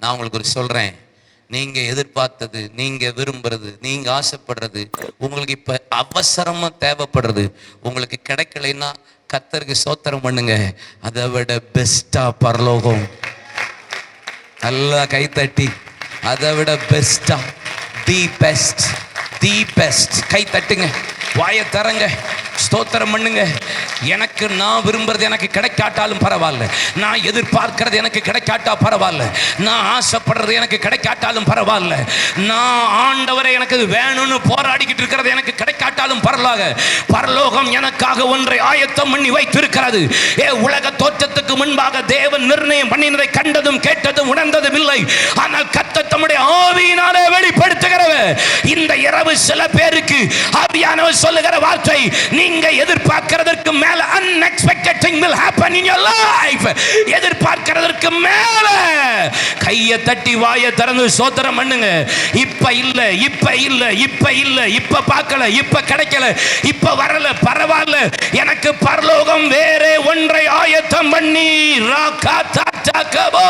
நான் உங்களுக்கு ஒரு சொல்கிறேன் நீங்கள் எதிர்பார்த்தது நீங்கள் விரும்புறது நீங்கள் ஆசைப்படுறது உங்களுக்கு இப்போ அவசரமா தேவைப்படுறது உங்களுக்கு கிடைக்கலைன்னா கத்தருக்கு சோத்திரம் பண்ணுங்க. அதை விட பெஸ்டா பரலோகம். நல்லா கைத்தட்டி அதை விட பெஸ்டா தி பெஸ்ட் தி பெஸ்ட் கை தட்டுங்க. வாயை தரங்க ஸ்தோத்திரம் பண்ணுங்க. எனக்கு நான் விரும்புறது எனக்கு கிடைக்காட்டாலும் பரவாயில்ல. நான் எதிர்பார்க்கிறது எனக்கு கிடைக்காட்டா பரவாயில்ல. நான் ஆசைப்படுறது எனக்கு கிடைக்காட்டாலும் பரவாயில்ல. நான் ஆண்டவரை எனக்கு வேணும்னு போராடிக்கிட்டு இருக்கிறது எனக்கு கிடைக்காட்டாலும் பரவாயில்ல. பரலோகம் எனக்காக ஒன்றை ஆயத்தம் பண்ணி வைத்திருக்கிறது. ஏ உலக தோற்றத்துக்கு முன்பாக தேவன் நிர்ணயம் பண்ணினதை கண்டதும் கேட்டதும் உணர்ந்ததும் இல்லை. ஆனால் கத்த தம்முடைய ஆவியினாலே வெளிப்படுத்துகிறவர். இந்த இரவு சில பேருக்கு ஆவியானவர் சொல்லுகிற வார்த்தை நீங்க எதிர்பார்க்கிறதற்கு மேல unexpected thing will happen in your life எதிர்பார்க்கிறதற்கு மேல கையை தட்டி வாயை திறந்து சோத்திரம் பண்ணுங்க. இப்ப இல்ல இப்ப இல்ல இப்ப இல்ல இப்ப பார்க்கல இப்ப கிடைக்கல இப்ப வரல பரவாயில்ல. எனக்கு பரலோகம் வேற ஒன்றை ஆயத்தம் பண்ணி ராக்கா தாத்தா கபோ.